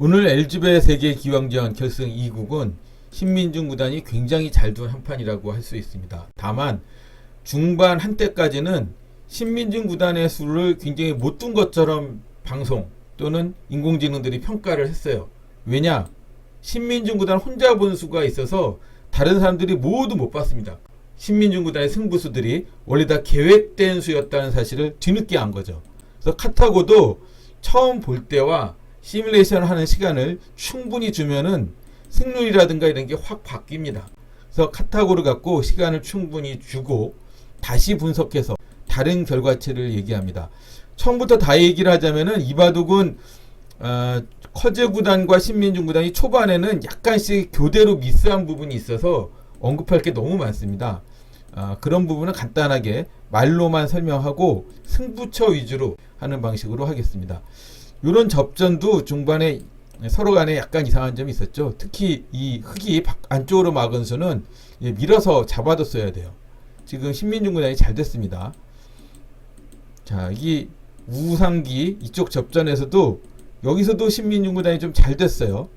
오늘 LG배 세계 기왕전 결승 2국은 신민중 구단이 굉장히 잘 둔 한판이라고 할 수 있습니다. 다만 중반 한때까지는 신민중 구단의 수를 굉장히 못 둔 것처럼 방송 또는 인공지능들이 평가를 했어요. 왜냐? 신민중 구단 혼자 본 수가 있어서 다른 사람들이 모두 못 봤습니다. 신민중 구단의 승부수들이 원래 다 계획된 수였다는 사실을 뒤늦게 안 거죠. 그래서 카타고도 처음 볼 때와 시뮬레이션 하는 시간을 충분히 주면은 승률이라든가 이런 게 확 바뀝니다. 그래서 카타고를 갖고 시간을 충분히 주고 다시 분석해서 다른 결과치를 얘기합니다. 처음부터 다 얘기를 하자면은 이바둑은 어, 커제 구단과 신민중 구단이 초반에는 약간씩 교대로 미스한 부분이 있어서 언급할 게 너무 많습니다. 아, 그런 부분은 간단하게 말로만 설명하고 승부처 위주로 하는 방식으로 하겠습니다. 이런 접전도 중반에 서로 간에 약간 이상한 점이 있었죠. 특히 이 흙이 밖- 안쪽으로 막은 수는 예, 밀어서 잡아뒀어야 돼요. 지금 신민중 구단이 잘 됐습니다. 자, 이 우상기 이쪽 접전에서도 여기서도 신민중 구단이 좀 잘 됐어요.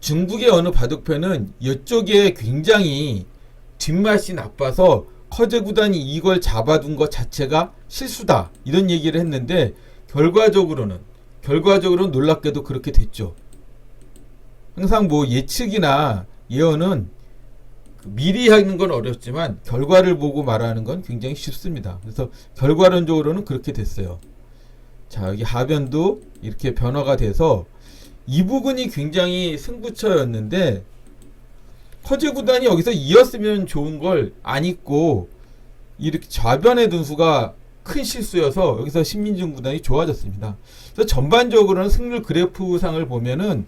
중국의 어느 바둑편은 이쪽에 굉장히 뒷맛이 나빠서 커제 구단이 이걸 잡아둔 것 자체가 실수다 이런 얘기를 했는데 결과적으로는 결과적으로는 놀랍게도 그렇게 됐죠. 항상 뭐 예측이나 예언은 그 미리 하는 건 어렵지만 결과를 보고 말하는 건 굉장히 쉽습니다. 그래서 결과론적으로는 그렇게 됐어요. 자 여기 하변도 이렇게 변화가 돼서 이 부분이 굉장히 승부처였는데 커제 구단이 여기서 이었으면 좋은 걸 안 잊고 이렇게 좌변에 둔 수가 큰 실수여서 여기서 신민중 구단이 좋아졌습니다. 그래서 전반적으로는 승률 그래프상을 보면은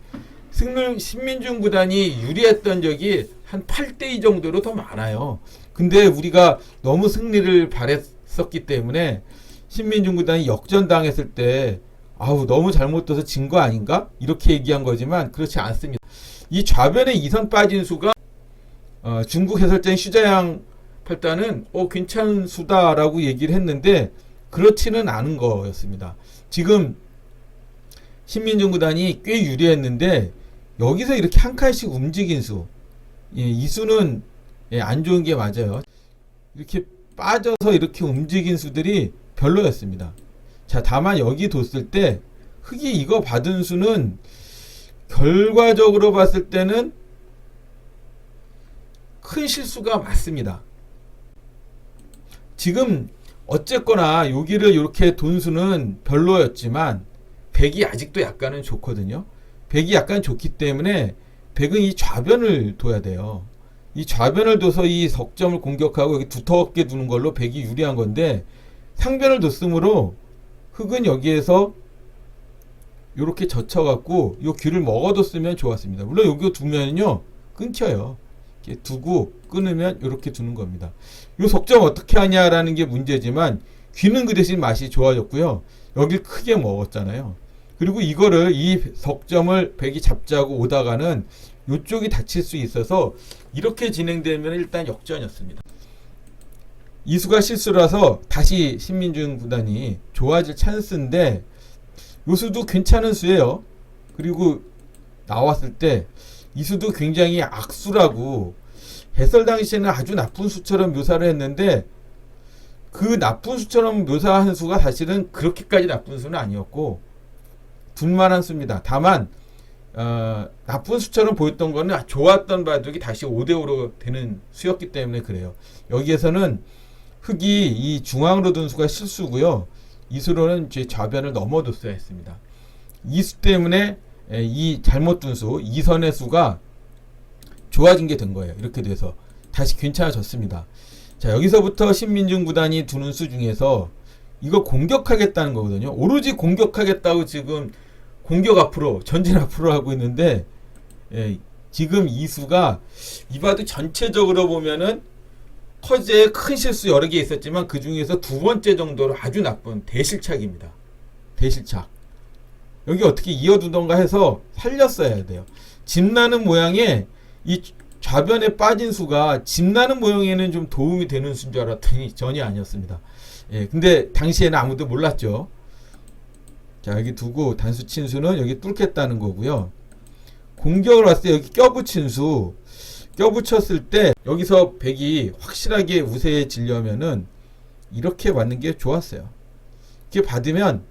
승률 신민중 구단이 유리했던 적이 한 8대 2 정도로 더 많아요. 근데 우리가 너무 승리를 바랬었기 때문에 신민중 구단이 역전당했을 때 아우 너무 잘못 둬서 진 거 아닌가? 이렇게 얘기한 거지만 그렇지 않습니다. 이 좌변에 이선 빠진 수가 어, 중국 해설자인 슈자양 팔단은 어 괜찮은 수다라고 얘기를 했는데 그렇지는 않은 거였습니다. 지금 신민중 구단이 꽤 유리했는데 여기서 이렇게 한 칸씩 움직인 수, 예, 이 수는 예, 안 좋은 게 맞아요. 이렇게 빠져서 이렇게 움직인 수들이 별로였습니다. 자, 다만 여기 뒀을 때 흙이 이거 받은 수는 결과적으로 봤을 때는 큰 실수가 맞습니다. 지금 어쨌거나 여기를 이렇게 돈 수는 별로였지만 백이 아직도 약간은 좋거든요. 백이 약간 좋기 때문에 백은 이 좌변을 둬야 돼요. 이 좌변을 둬서 이 석점을 공격하고 여기 두텁게 두는 걸로 백이 유리한 건데 상변을 뒀으므로 흙은 여기에서 이렇게 젖혀갖고 요 귀를 먹어뒀으면 좋았습니다. 물론 여기 두면요 끊겨요. 이렇게 두고 끊으면 이렇게 두는 겁니다. 요 석점 어떻게 하냐라는 게 문제지만 귀는 그 대신 맛이 좋아졌고요. 여길 크게 먹었잖아요. 그리고 이거를 이 석점을 백이 잡자고 오다가는 이쪽이 다칠 수 있어서 이렇게 진행되면 일단 역전이었습니다. 이수가 실수라서 다시 신민중 구단이 좋아질 찬스인데 요 수도 괜찮은 수예요. 그리고 나왔을 때 이 수도 굉장히 악수라고 해설 당시에는 아주 나쁜 수처럼 묘사를 했는데 그 나쁜 수처럼 묘사한 수가 사실은 그렇게까지 나쁜 수는 아니었고 둘만한 수입니다. 다만 어, 나쁜 수처럼 보였던 거는 좋았던 바둑이 다시 5대5로 되는 수였기 때문에 그래요. 여기에서는 흙이 이 중앙으로 둔 수가 실수고요. 이 수로는 제 좌변을 넘어뒀어야 했습니다. 이수 때문에 에, 이 잘못 둔 수, 이선의 수가 좋아진 게 된 거예요. 이렇게 돼서 다시 괜찮아졌습니다. 자 여기서부터 신민중 구단이 두는 수 중에서 이거 공격하겠다는 거거든요. 오로지 공격하겠다고 지금 공격 앞으로 전진 앞으로 하고 있는데 예, 지금 이 수가 이바도 전체적으로 보면은 커제의 큰 실수 여러 개 있었지만 그 중에서 두 번째 정도로 아주 나쁜 대실착입니다. 대실착. 여기 어떻게 이어두던가 해서 살렸어야 돼요. 집나는 모양에 이 좌변에 빠진 수가 집나는 모양에는 좀 도움이 되는 수인 줄 알았더니 전혀 아니었습니다. 예, 근데 당시에는 아무도 몰랐죠. 자 여기 두고 단수 친수는 여기 뚫겠다는 거고요. 공격을 왔을 때 여기 껴붙인 수 껴붙였을 때 여기서 백이 확실하게 우세해지려면은 이렇게 맞는 게 좋았어요. 이렇게 받으면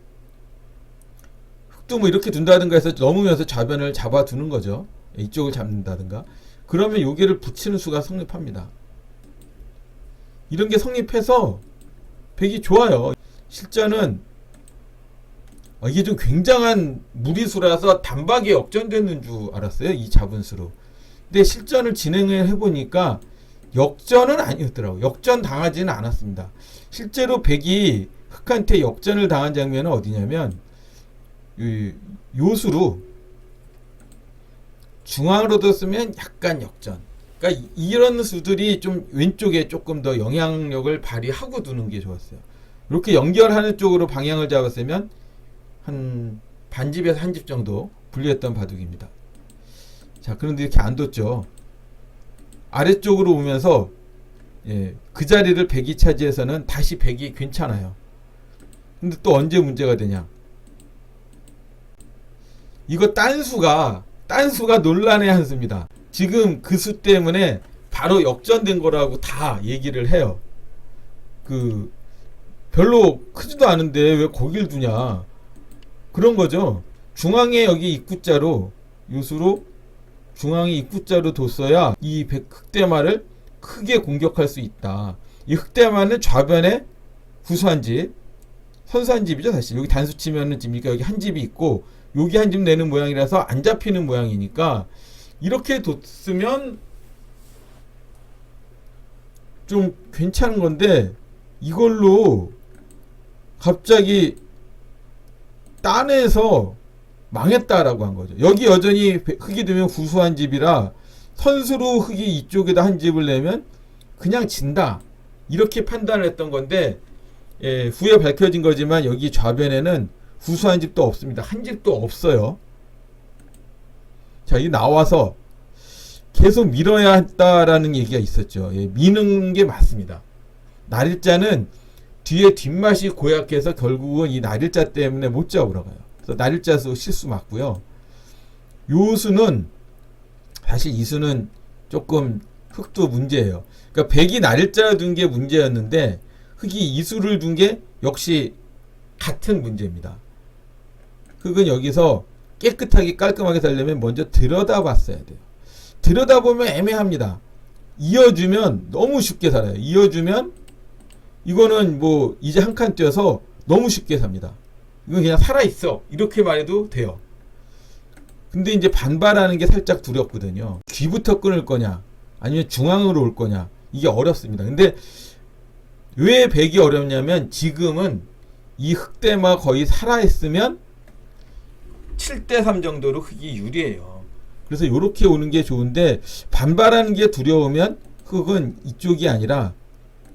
흑도 뭐 이렇게 둔다든가 해서 넘으면서 좌변을 잡아두는 거죠. 이쪽을 잡는다든가. 그러면 요게를 붙이는 수가 성립합니다. 이런 게 성립해서 백이 좋아요. 실전은 어, 이게 좀 굉장한 무리수라서 단박에 역전되는 줄 알았어요. 이 잡은 수로. 근데 실전을 진행을 해보니까 역전은 아니었더라고요. 역전 당하지는 않았습니다. 실제로 백이 흑한테 역전을 당한 장면은 어디냐면 이 요수로 중앙으로 뒀으면 약간 역전. 그러니까 이- 이런 수들이 좀 왼쪽에 조금 더 영향력을 발휘하고 두는 게 좋았어요. 이렇게 연결하는 쪽으로 방향을 잡았으면 한 반집에서 한 집 정도 분리했던 바둑입니다. 자, 그런데 이렇게 안 뒀죠. 아래쪽으로 오면서 예, 그 자리를 백이 차지해서는 다시 백이 괜찮아요. 근데 또 언제 문제가 되냐? 이거 딴수가 딴수가 논란의 한 수입니다. 지금 그 수 때문에 바로 역전된 거라고 다 얘기를 해요. 그 별로 크지도 않은데 왜 거길 두냐? 그런 거죠. 중앙에 여기 입구자로 요수로 중앙에 입구자로 뒀어야 이 백- 흑대마를 크게 공격할 수 있다. 이 흑대마는 좌변에 구수한 집, 선수한 집이죠 사실. 여기 단수 치면은 집니까 여기 한 집이 있고 여기 한집 내는 모양이라서 안 잡히는 모양이니까 이렇게 뒀으면 좀 괜찮은 건데 이걸로 갑자기 딴에서 망했다라고 한 거죠. 여기 여전히 배- 흙이 되면 구수한 집이라 선수로 흙이 이쪽에다 한 집을 내면 그냥 진다. 이렇게 판단을 했던 건데 예, 후에 밝혀진 거지만 여기 좌변에는 구수한 집도 없습니다. 한 집도 없어요. 자, 이 나와서 계속 밀어야 했다라는 얘기가 있었죠. 예, 미는 게 맞습니다. 날일자는 뒤에 뒷맛이 고약해서 결국은 이 날일자 때문에 못 잡으러 가요. 그래서 날일자 수 실수 맞고요. 요 수는 사실 이 수는 조금 흙도 문제예요. 그러니까 백이 날일자 둔 게 문제였는데 흙이 이수를 둔 게 역시 같은 문제입니다. 흙은 여기서 깨끗하게 깔끔하게 살려면 먼저 들여다봤어야 돼요. 들여다보면 애매합니다. 이어주면 너무 쉽게 살아요. 이어주면 이거는 뭐 이제 한 칸 뛰어서 너무 쉽게 삽니다. 이건 그냥 살아있어. 이렇게 말해도 돼요. 근데 이제 반발하는 게 살짝 두렵거든요. 귀부터 끊을 거냐, 아니면 중앙으로 올 거냐, 이게 어렵습니다. 근데 왜 백이 어렵냐면 지금은 이 흑대마 거의 살아있으면 7대 3 정도로 흑이 유리해요. 그래서 이렇게 오는 게 좋은데 반발하는 게 두려우면 흑은 이쪽이 아니라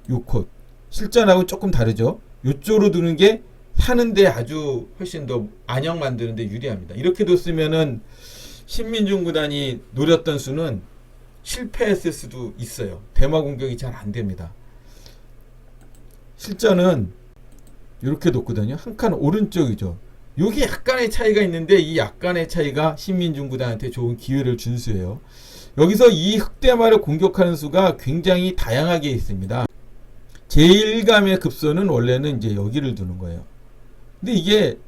요컷 실전하고 조금 다르죠. 요쪽으로 두는 게 사는데 아주 훨씬 더 안녕 만드는데 유리합니다. 이렇게 뒀으면은 신민중 구단이 노렸던 수는 실패했을 수도 있어요. 대마 공격이 잘 안 됩니다. 실전은 이렇게 뒀거든요. 한 칸 오른쪽이죠. 여기 약간의 차이가 있는데 이 약간의 차이가 신민중 구단한테 좋은 기회를 준 수예요. 여기서 이 흑대마를 공격하는 수가 굉장히 다양하게 있습니다. 제1감의 급소는 원래는 이제 여기를 두는 거예요. 근데 이게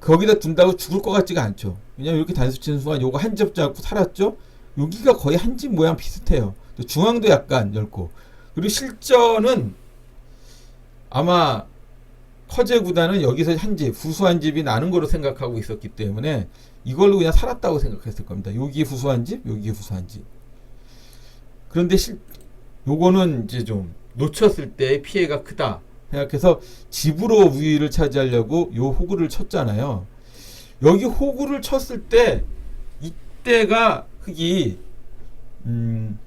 거기다 둔다고 죽을 것 같지가 않죠. 왜냐면 이렇게 단수 치는 수가 요거 한 집 잡고 살았죠? 여기가 거의 한 집 모양 비슷해요. 또 중앙도 약간 넓고. 그리고 실전은 아마 커제 구단은 여기서 한 집, 후수한 집이 나는 거로 생각하고 있었기 때문에 이걸로 그냥 살았다고 생각했을 겁니다. 여기 후수한 집, 여기 후수한 집. 그런데 실, 요거는 이제 좀 놓쳤을 때 피해가 크다 생각해서 집으로 우위를 차지하려고 요 호구를 쳤잖아요. 여기 호구를 쳤을 때 이때가 흑이 음,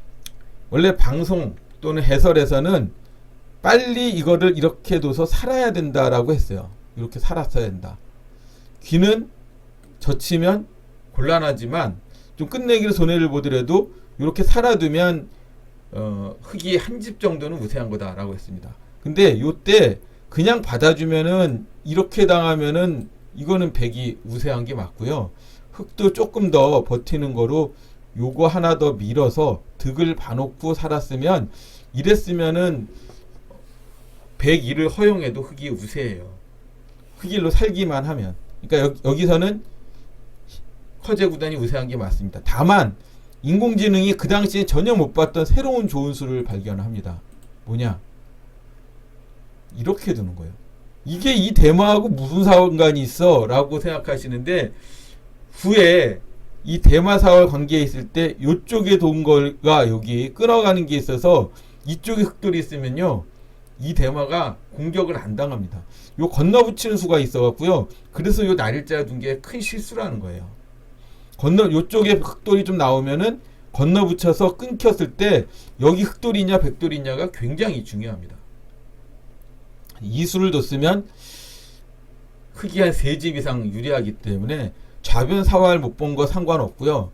원래 방송 또는 해설에서는 빨리 이거를 이렇게 둬서 살아야 된다라고 했어요. 이렇게 살았어야 된다. 귀는 젖히면 곤란하지만 좀 끝내기를 손해를 보더라도 이렇게 살아두면 어, 흙이 한 집 정도는 우세한 거다라고 했습니다. 근데 요때 그냥 받아주면은 이렇게 당하면은 이거는 백이 우세한 게 맞고요. 흑도 조금 더 버티는 거로 요거 하나 더 밀어서 득을 봐놓고 살았으면 이랬으면은 101을 허용해도 흑이 우세해요. 흑일로 살기만 하면. 그러니까 여, 여기서는 허재 구단이 우세한 게 맞습니다. 다만 인공지능이 그 당시에 전혀 못 봤던 새로운 좋은 수를 발견합니다. 뭐냐? 이렇게 두는 거예요. 이게 이 대마하고 무슨 상관이 있어? 라고 생각하시는데 후에 이 대마 사월 관계에 있을 때 요쪽에 돈 거가 여기 끊어가는 게 있어서 이쪽에 흑돌이 있으면요. 이 대마가 공격을 안 당합니다. 요 건너붙이는 수가 있어갖고요. 그래서 요 날일자 둔 게 큰 실수라는 거예요. 건너 요쪽에 흑돌이 좀 나오면은 건너붙여서 끊겼을 때 여기 흑돌이냐 백돌이냐가 굉장히 중요합니다. 이 수를 뒀으면 흑이 한 세 집 이상 유리하기 때문에 좌변 사활 못 본 거 상관없고요.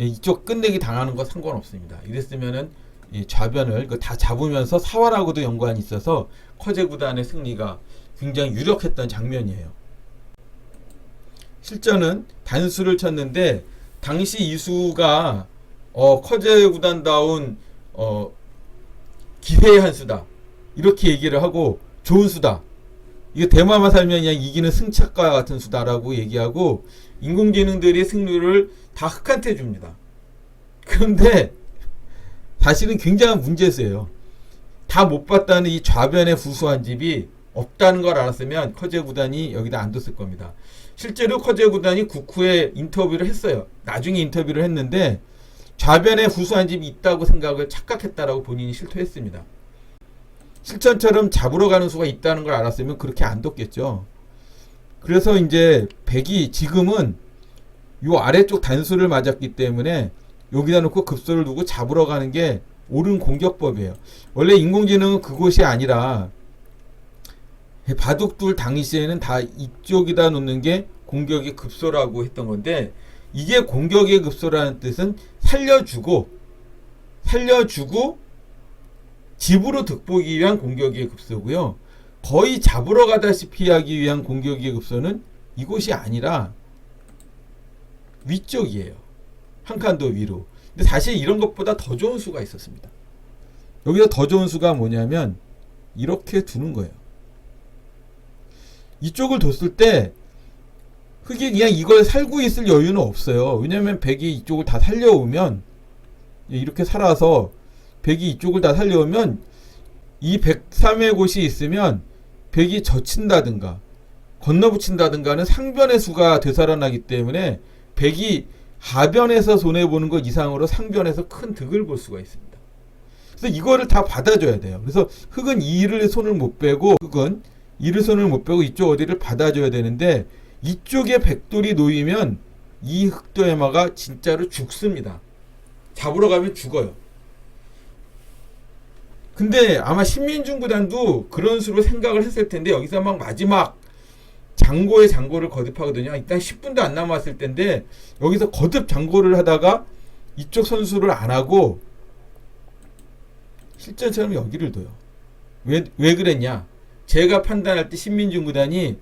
예, 이쪽 끝내기 당하는 거 상관없습니다. 이랬으면은 이 좌변을 그 다 잡으면서 사활하고도 연관이 있어서 커제 구단의 승리가 굉장히 유력했던 장면이에요. 실전은 단수를 쳤는데 당시 이수가 어, 커제 구단다운 어, 기회의 한 수다 이렇게 얘기를 하고 좋은 수다. 이거 대마만 살면 그냥 이기는 승차과 같은 수다라고 얘기하고 인공지능들이 승률을 다 흑한테 줍니다. 그런데 사실은 굉장한 문제세요. 다 못 봤다는 이 좌변의 후수한 집이 없다는 걸 알았으면 커제 구단이 여기다 안 뒀을 겁니다. 실제로 커제 구단이 국후에 인터뷰를 했어요. 나중에 인터뷰를 했는데 좌변에 후수한 집이 있다고 생각을 착각했다라고 본인이 실토했습니다. 실전처럼 잡으러 가는 수가 있다는 걸 알았으면 그렇게 안 뒀겠죠. 그래서 이제 백이 지금은 요 아래쪽 단수를 맞았기 때문에 여기다 놓고 급소를 두고 잡으러 가는 게 옳은 공격법이에요. 원래 인공지능은 그곳이 아니라 바둑둘 당시에는 다 이쪽에다 놓는 게 공격의 급소라고 했던 건데 이게 공격의 급소라는 뜻은 살려주고 살려주고 집으로 득보기 위한 공격의 급소고요. 거의 잡으러 가다시피 하기 위한 공격의 급소는 이곳이 아니라 위쪽이에요. 한 칸 더 위로. 근데 사실 이런 것보다 더 좋은 수가 있었습니다. 여기서 더 좋은 수가 뭐냐면 이렇게 두는 거예요. 이쪽을 뒀을 때 흑이 그냥 이걸 살고 있을 여유는 없어요. 왜냐면 백이 이쪽을 다 살려오면 이렇게 살아서 백이 이쪽을 다 살려오면 이 103의 곳이 있으면 백이 젖힌다든가 건너붙인다든가는 상변의 수가 되살아나기 때문에 백이 하변에서 손해 보는 것 이상으로 상변에서 큰 득을 볼 수가 있습니다. 그래서 이거를 다 받아줘야 돼요. 그래서 흑은 이를 손을 못 빼고 흑은 이를 손을 못 빼고 이쪽 어디를 받아줘야 되는데 이쪽에 백돌이 놓이면 이 흑도 해마가 진짜로 죽습니다. 잡으러 가면 죽어요. 근데 아마 신민중 구단도 그런 수로 생각을 했을 텐데 여기서 막 마지막 장고의 장고를 거듭하거든요. 일단 10분도 안 남았을 텐데 여기서 거듭 장고를 하다가 이쪽 선수를 안 하고 실전처럼 여기를 둬요. 왜, 왜 그랬냐? 제가 판단할 때 신민중 구단이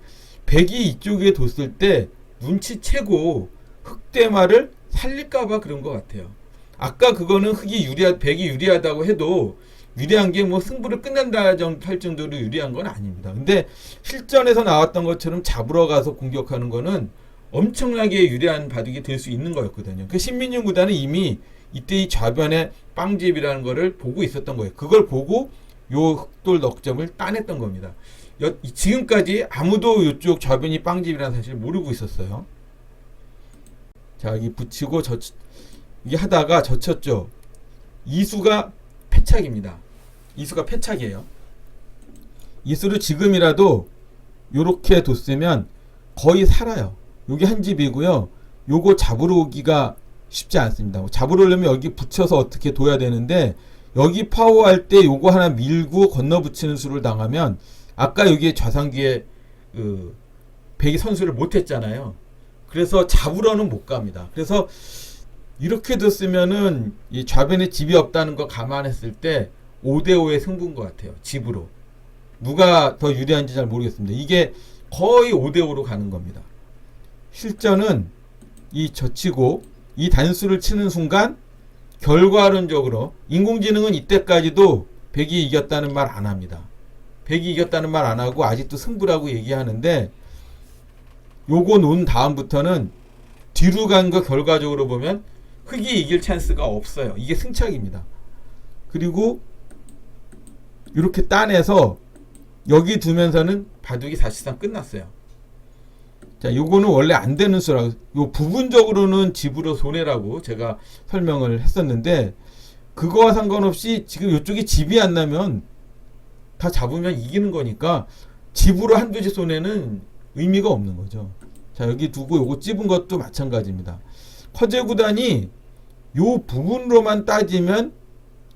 백이 이쪽에 뒀을 때 눈치채고 흑대마를 살릴까봐 그런 것 같아요. 아까 그거는 흑이 유리하, 백이 유리하다고 해도 유리한 게 뭐 승부를 끝낸다 정- 할 정도로 유리한 건 아닙니다. 근데 실전에서 나왔던 것처럼 잡으러 가서 공격하는 거는 엄청나게 유리한 바둑이 될 수 있는 거였거든요. 그 신민중 구단은 이미 이때 이 좌변에 빵집이라는 거를 보고 있었던 거예요. 그걸 보고 요 흑돌 넉점을 따냈던 겁니다. 여- 지금까지 아무도 이쪽 좌변이 빵집이라는 사실을 모르고 있었어요. 자, 여기 붙이고 저 이게 하다가 젖혔죠. 이수가 패착입니다. 이수가 패착이에요. 이수를 지금이라도 요렇게 뒀으면 거의 살아요. 요게 한 집이고요. 요거 잡으러 오기가 쉽지 않습니다. 잡으러 오려면 여기 붙여서 어떻게 둬야 되는데 여기 파워할 때 요거 하나 밀고 건너붙이는 수를 당하면 아까 여기에 좌상기에 그 백이 선수를 못했잖아요. 그래서 잡으러는 못 갑니다. 그래서 이렇게 뒀으면은 이 좌변에 집이 없다는 거 감안했을 때 5대5의 승부인 것 같아요. 집으로. 누가 더 유리한지 잘 모르겠습니다. 이게 거의 5대5로 가는 겁니다. 실전은 이 젖히고 이 단수를 치는 순간 결과론적으로 인공지능은 이때까지도 백이 이겼다는 말 안 합니다. 백이 이겼다는 말 안 하고 아직도 승부라고 얘기하는데 요거 놓은 다음부터는 뒤로 간 거 결과적으로 보면 흑이 이길 찬스가 없어요. 이게 승착입니다. 그리고 이렇게 따내서 여기 두면서는 바둑이 사실상 끝났어요. 자, 요거는 원래 안 되는 수라고, 요 부분적으로는 집으로 손해라고 제가 설명을 했었는데, 그거와 상관없이 지금 요쪽에 집이 안 나면 다 잡으면 이기는 거니까 집으로 한두 집 손해는 의미가 없는 거죠. 자, 여기 두고 요거 찝은 것도 마찬가지입니다. 커제 구단이 요 부분으로만 따지면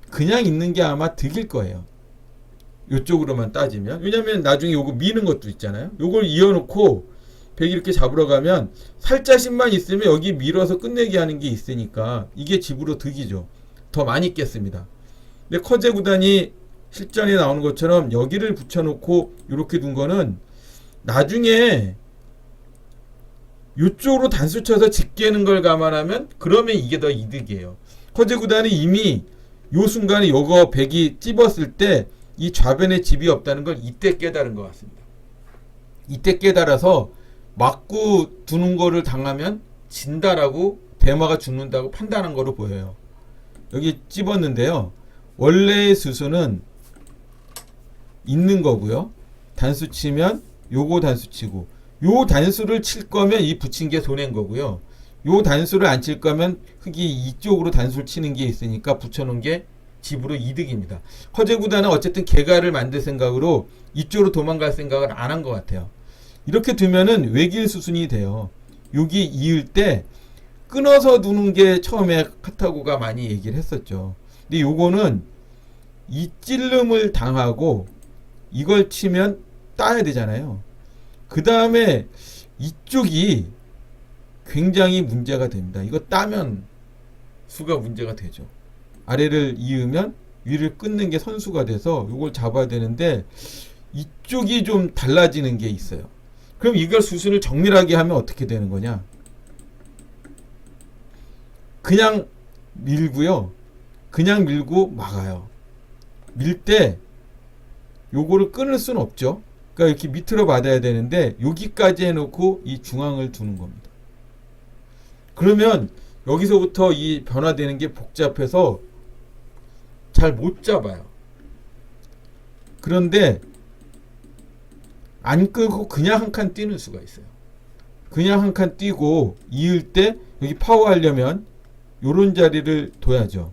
그냥 있는 게 아마 득일 거예요. 요쪽으로만 따지면. 왜냐면 나중에 요거 미는 것도 있잖아요. 요걸 이어놓고 백 이렇게 잡으러 가면 살자씩만 있으면 여기 밀어서 끝내기 하는 게 있으니까 이게 집으로 득이죠. 더 많이 깼습니다. 근데 커제 구단이 실전에 나오는 것처럼 여기를 붙여놓고 이렇게 둔 거는 나중에 이쪽으로 단수 쳐서 집 깨는 걸 감안하면 그러면 이게 더 이득이에요. 커제 구단이 이미 요 순간에 요거 백이 찝었을 때 이 좌변에 집이 없다는 걸 이때 깨달은 것 같습니다. 이때 깨달아서 맞고 두는 거를 당하면 진다라고 대마가 죽는다고 판단한 거로 보여요. 여기 찝었는데요. 원래의 수수는 있는 거고요. 단수 치면 요거 단수 치고 요 단수를 칠 거면 이 붙인 게 손해인 거고요. 요 단수를 안 칠 거면 흙이 이쪽으로 단수를 치는 게 있으니까 붙여놓은 게 집으로 이득입니다. 허재 구단은 어쨌든 개가를 만들 생각으로 이쪽으로 도망갈 생각을 안 한 것 같아요. 이렇게 두면은 외길 수순이 돼요. 여기 이을 때 끊어서 두는 게 처음에 카타고가 많이 얘기를 했었죠. 근데 요거는 이 찔름을 당하고 이걸 치면 따야 되잖아요. 그 다음에 이쪽이 굉장히 문제가 됩니다. 이거 따면 수가 문제가 되죠. 아래를 이으면 위를 끊는 게 선수가 돼서 이걸 잡아야 되는데 이쪽이 좀 달라지는 게 있어요. 그럼 이걸 수순을 정밀하게 하면 어떻게 되는 거냐? 그냥 밀고요. 그냥 밀고 막아요. 밀 때 요거를 끊을 수는 없죠. 그러니까 이렇게 밑으로 받아야 되는데 여기까지 해놓고 이 중앙을 두는 겁니다. 그러면 여기서부터 이 변화되는 게 복잡해서 잘 못 잡아요. 그런데 안 끄고 그냥 한 칸 뛰는 수가 있어요. 그냥 한 칸 뛰고 이을 때 여기 파워하려면 요런 자리를 둬야죠.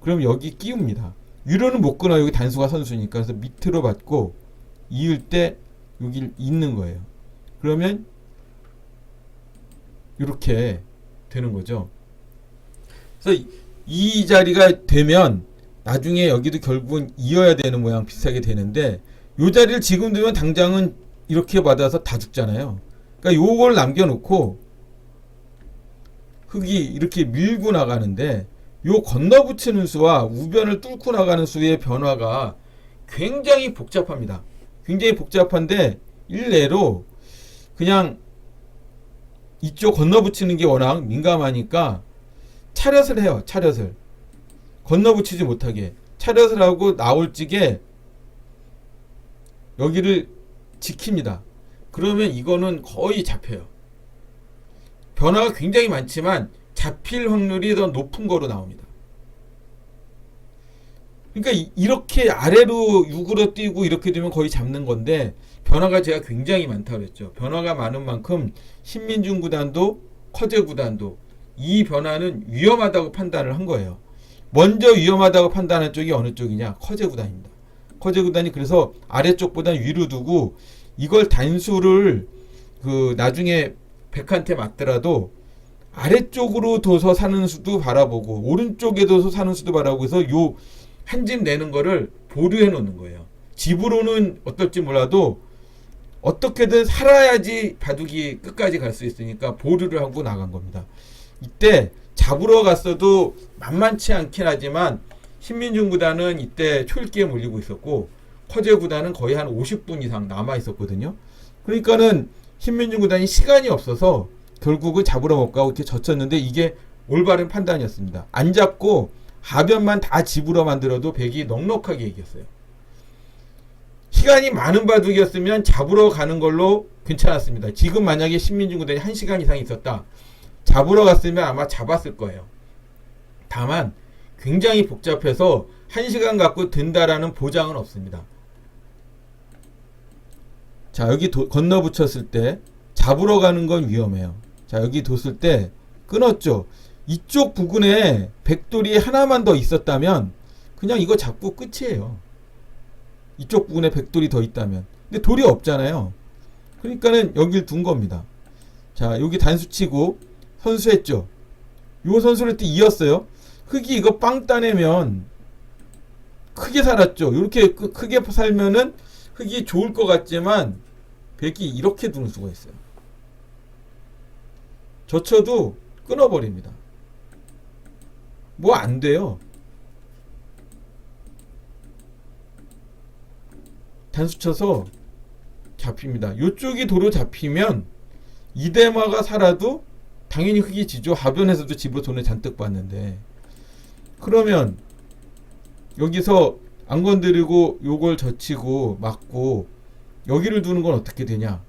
그럼 여기 끼웁니다. 위로는 못 끊어 여기 단수가 선수니까 그래서 밑으로 받고 이을 때 여기 있는 거예요. 그러면 이렇게 되는 거죠. 그래서 이- 이 자리가 되면 나중에 여기도 결국은 이어야 되는 모양 비슷하게 되는데 요 자리를 지금 두면 당장은 이렇게 받아서 다 죽잖아요. 그러니까 요걸 남겨놓고 흙이 이렇게 밀고 나가는데 요 건너붙이는 수와 우변을 뚫고 나가는 수의 변화가 굉장히 복잡합니다. 굉장히 복잡한데 일례로 그냥 이쪽 건너붙이는 게 워낙 민감하니까 차렷을 해요. 차렷을 건너붙이지 못하게 차렷을 하고 나올 적에 여기를 지킵니다. 그러면 이거는 거의 잡혀요. 변화가 굉장히 많지만 잡힐 확률이 더 높은 거로 나옵니다. 그러니까 이- 이렇게 아래로 6으로 뛰고 이렇게 되면 거의 잡는 건데 변화가 제가 굉장히 많다고 그랬죠. 변화가 많은 만큼 신민중 구단도 커제 구단도 이 변화는 위험하다고 판단을 한 거예요. 먼저 위험하다고 판단한 쪽이 어느 쪽이냐? 커제 구단입니다. 커제 구단이 그래서 아래쪽보다 위로 두고 이걸 단수를 그 나중에 백한테 맞더라도 아래쪽으로 둬서 사는 수도 바라보고 오른쪽에 둬서 사는 수도 바라보고 해서 요 한 집 내는 거를 보류해 놓는 거예요. 집으로는 어떨지 몰라도 어떻게든 살아야지 바둑이 끝까지 갈 수 있으니까 보류를 하고 나간 겁니다. 이때 잡으러 갔어도 만만치 않긴 하지만 신민중 구단은 이때 초읽기에 몰리고 있었고 커제 구단은 거의 한 50분 이상 남아 있었거든요. 그러니까는 신민중 구단이 시간이 없어서 결국은 잡으러 못 가고 이렇게 젖혔는데 이게 올바른 판단이었습니다. 안 잡고 하변만 다 집으로 만들어도 백이 넉넉하게 이겼어요. 시간이 많은 바둑이었으면 잡으러 가는 걸로 괜찮았습니다. 지금 만약에 신민중 구단이 1시간 이상 있었다. 잡으러 갔으면 아마 잡았을 거예요. 다만 굉장히 복잡해서 1시간 갖고 든다라는 보장은 없습니다. 자, 여기 도- 건너 붙였을 때 잡으러 가는 건 위험해요. 자, 여기 뒀을 때 끊었죠. 이쪽 부근에 백돌이 하나만 더 있었다면 그냥 이거 잡고 끝이에요. 이쪽 부분에 백돌이 더 있다면. 근데 돌이 없잖아요. 그러니까는 여길 둔 겁니다. 자, 여기 단수 치고 선수했죠. 요 선수를 때 이었어요. 흙이 이거 빵 따내면 크게 살았죠. 이렇게 크- 크게 살면은 흙이 좋을 것 같지만 백이 이렇게 두는 수가 있어요. 젖혀도 끊어버립니다. 뭐 안 돼요. 단수 쳐서 잡힙니다. 요쪽이 도로 잡히면 이대마가 살아도 당연히 흙이 지죠. 하변에서도 집으로 돈을 잔뜩 받는데 그러면 여기서 안 건드리고 요걸 젖히고 막고 여기를 두는 건 어떻게 되냐?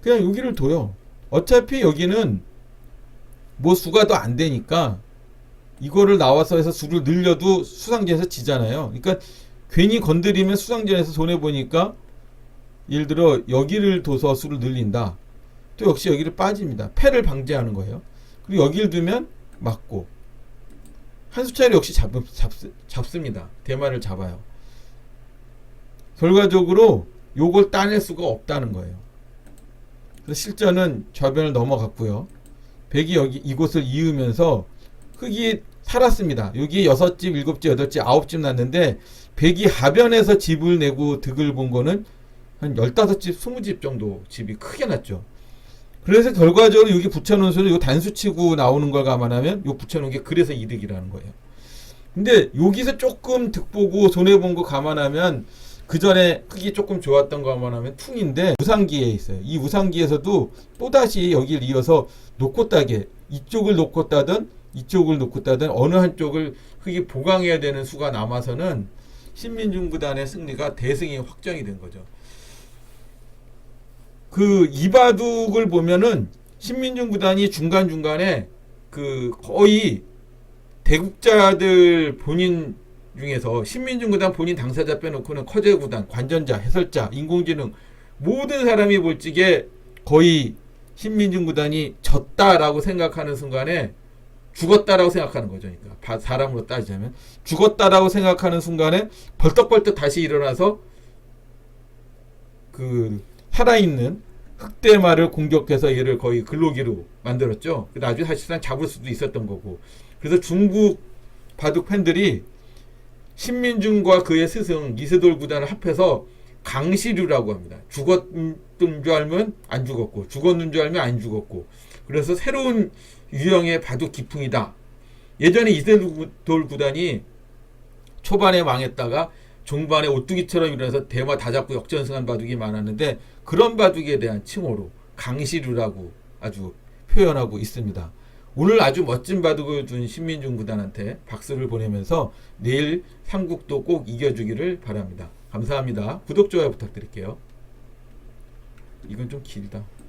그냥 여기를 둬요. 어차피 여기는 뭐 수가 더 안 되니까 이거를 나와서 해서 수를 늘려도 수상전에서 지잖아요. 그러니까 괜히 건드리면 수상전에서 손해 보니까 예를 들어 여기를 둬서 수를 늘린다. 또 역시 여기를 빠집니다. 패를 방지하는 거예요. 그리고 여기를 두면 맞고 한 수차례 역시 잡, 잡, 잡습니다. 대마를 잡아요. 결과적으로 요걸 따낼 수가 없다는 거예요. 그래서 실전은 좌변을 넘어갔고요. 백이 여기 이곳을 이으면서 흙이 살았습니다. 여기 여섯 집, 일곱 집, 여덟 집, 아홉 집 났는데 백이 하변에서 집을 내고 득을 본 거는 한 열다섯 집, 스무 집 정도 집이 크게 났죠. 그래서 결과적으로 여기 붙여놓은 수는 요 단수 치고 나오는 걸 감안하면 요 붙여놓은 게 그래서 이득이라는 거예요. 근데 여기서 조금 득 보고 손해 본 거 감안하면 그 전에 흙이 조금 좋았던 거 감안하면 퉁인데 우상기에 있어요. 이 우상기에서도 또 다시 여기를 이어서 놓고 따게 이쪽을 놓고 따든 이쪽을 놓고 따든 어느 한쪽을 흙이 보강해야 되는 수가 남아서는 신민중 구단의 승리가 대승이 확정이 된 거죠. 그 이바둑을 보면은 신민중 구단이 중간 중간에 그 거의 대국자들 본인 중에서 신민중 구단 본인 당사자 빼놓고는 커제 구단 관전자 해설자 인공지능 모든 사람이 볼 적에 거의 신민중 구단이 졌다라고 생각하는 순간에 죽었다라고 생각하는 거죠. 그러니까 바- 사람으로 따지자면 죽었다라고 생각하는 순간에 벌떡벌떡 다시 일어나서 그 살아있는 흑대마를 공격해서 얘를 거의 글로기로 만들었죠. 나중에 사실상 잡을 수도 있었던 거고. 그래서 중국 바둑 팬들이 신민중과 그의 스승 이세돌 구단을 합해서 강시류라고 합니다. 죽었던 줄 알면 안 죽었고, 죽었는 줄 알면 안 죽었고. 그래서 새로운 유형의 바둑 기풍이다. 예전에 이세돌 구단이 초반에 망했다가 종반에 오뚜기처럼 일어나서 대마 다 잡고 역전승한 바둑이 많았는데 그런 바둑에 대한 칭호로 강시류라고 아주 표현하고 있습니다. 오늘 아주 멋진 바둑을 둔 신민중 구단한테 박수를 보내면서 내일 삼국도 꼭 이겨주기를 바랍니다. 감사합니다. 구독, 좋아요 부탁드릴게요. 이건 좀 길다.